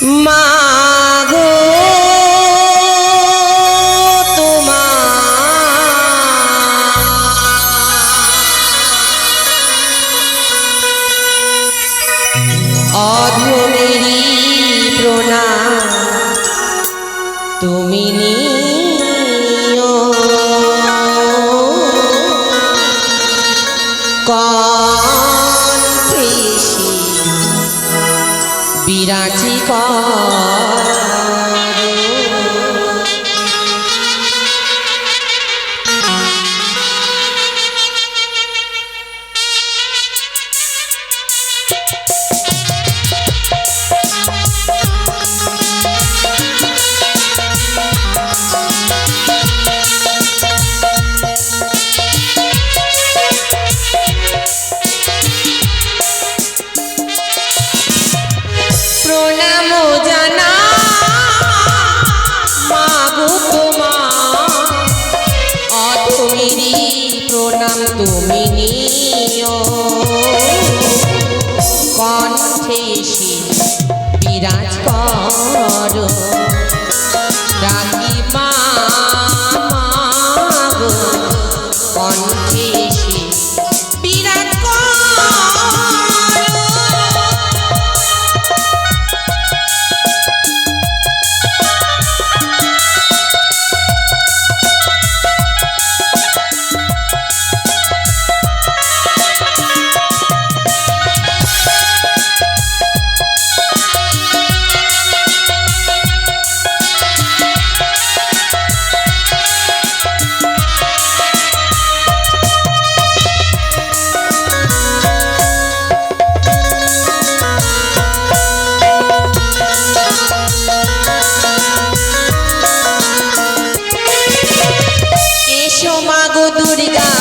Ma তুমি নিও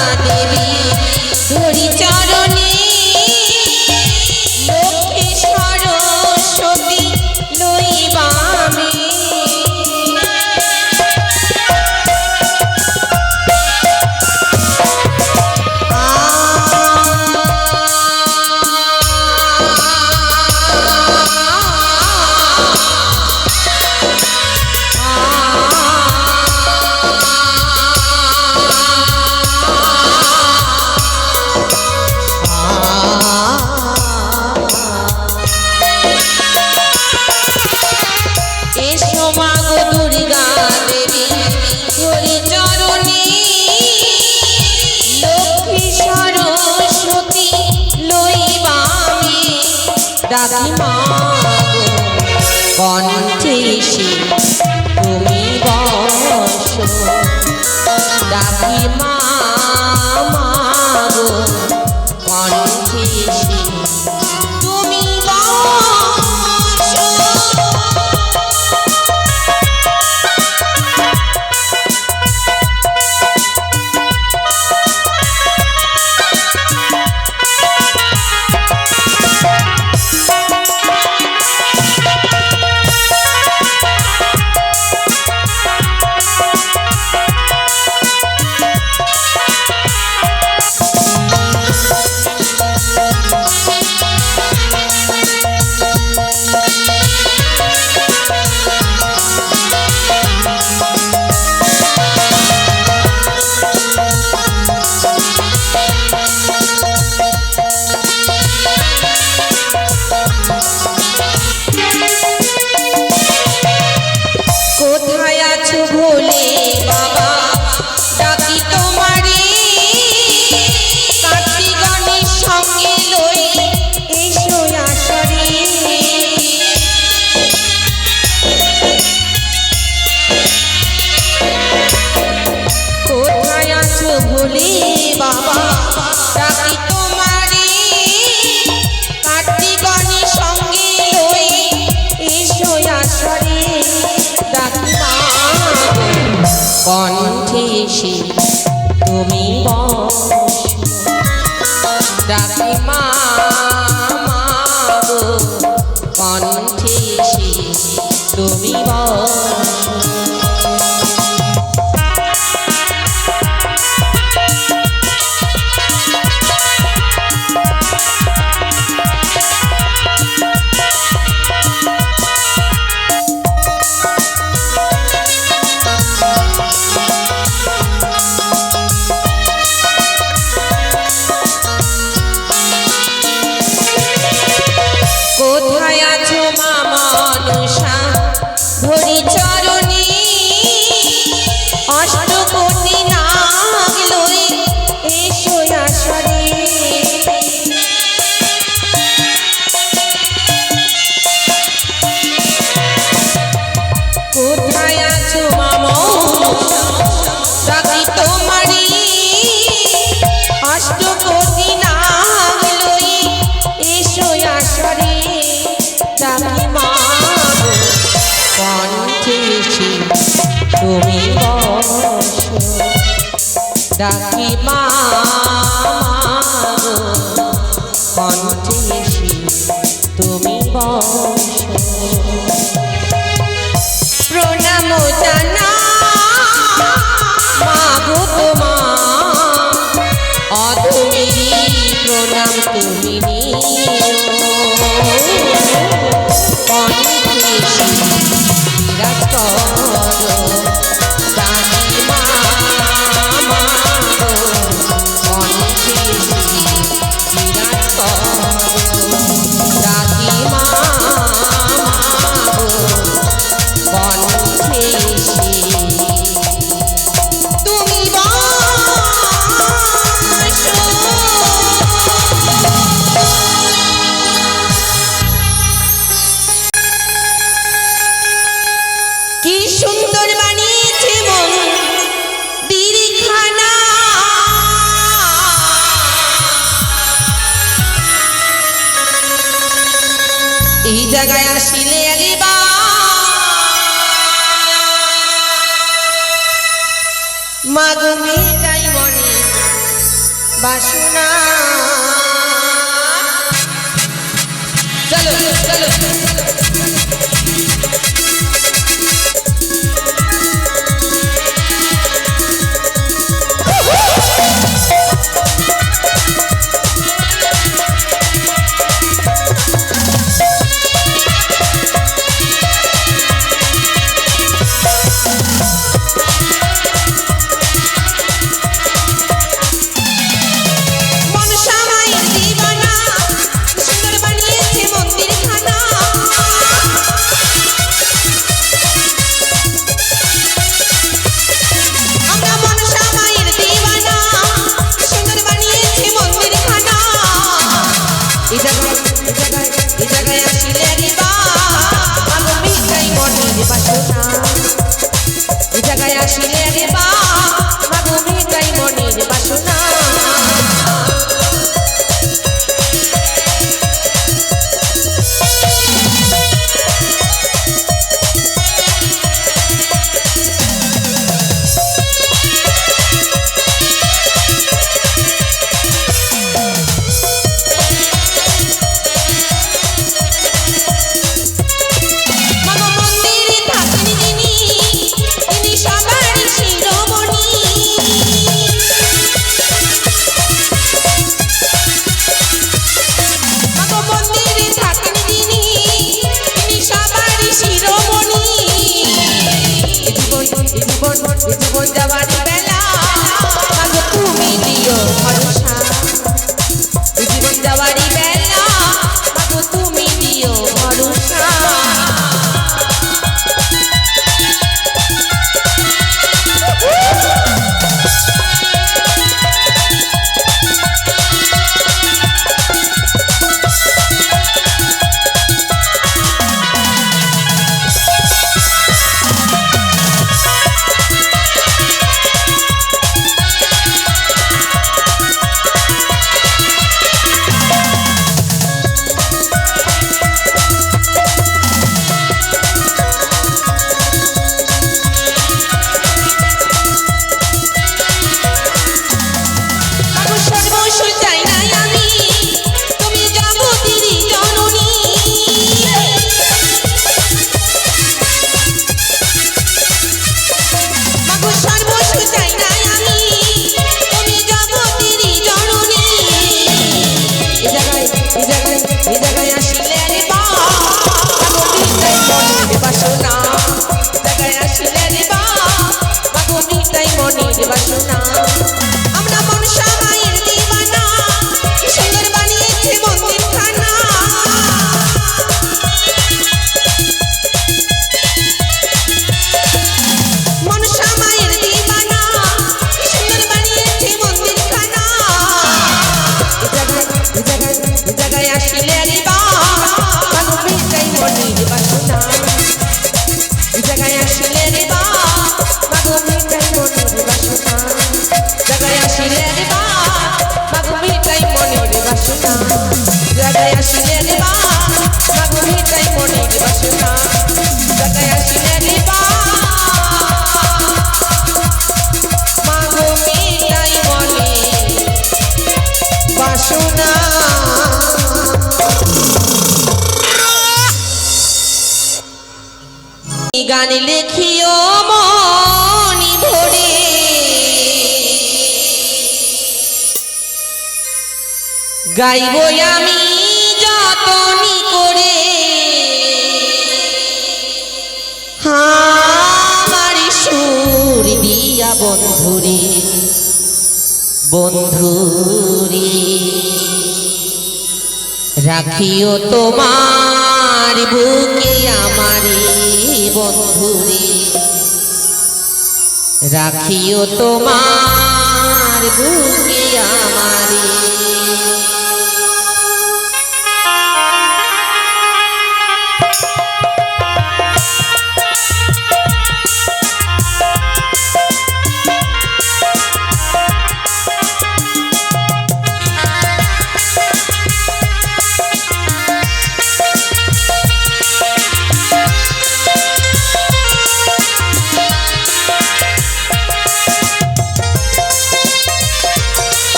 baby. On. ডাকি মা এই জায়গায় আসিলে আলিবা মাগুমি যাই মনে বাসুনা। চলো চলো। গান লেখিও মনি ভরে। গাইব আমি যতনি করে। আমার সুর দিয়া বন্ধুরে বন্ধুরে। রাখিও তোমার বুকে আমার বন্ধুরে রাখিও তোমার বুকে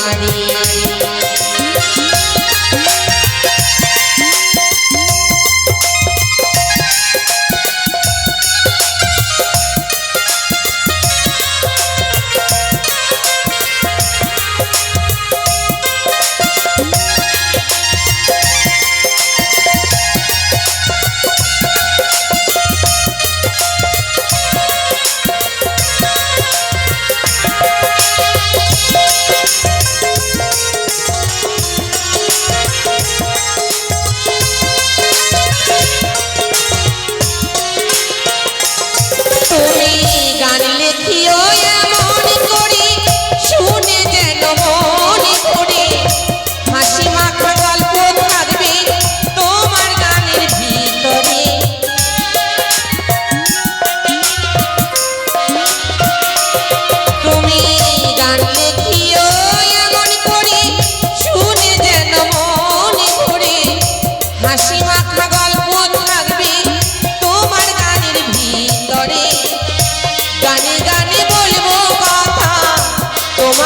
Maria.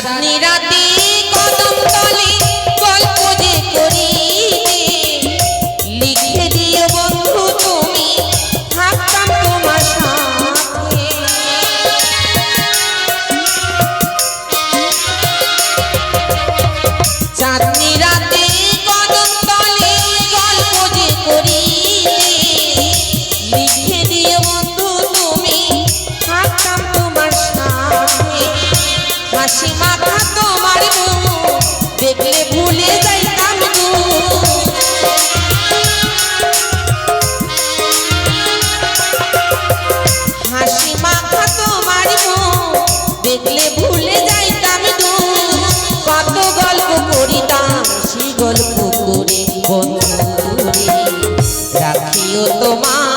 চাঁদনি রাখিও তোমার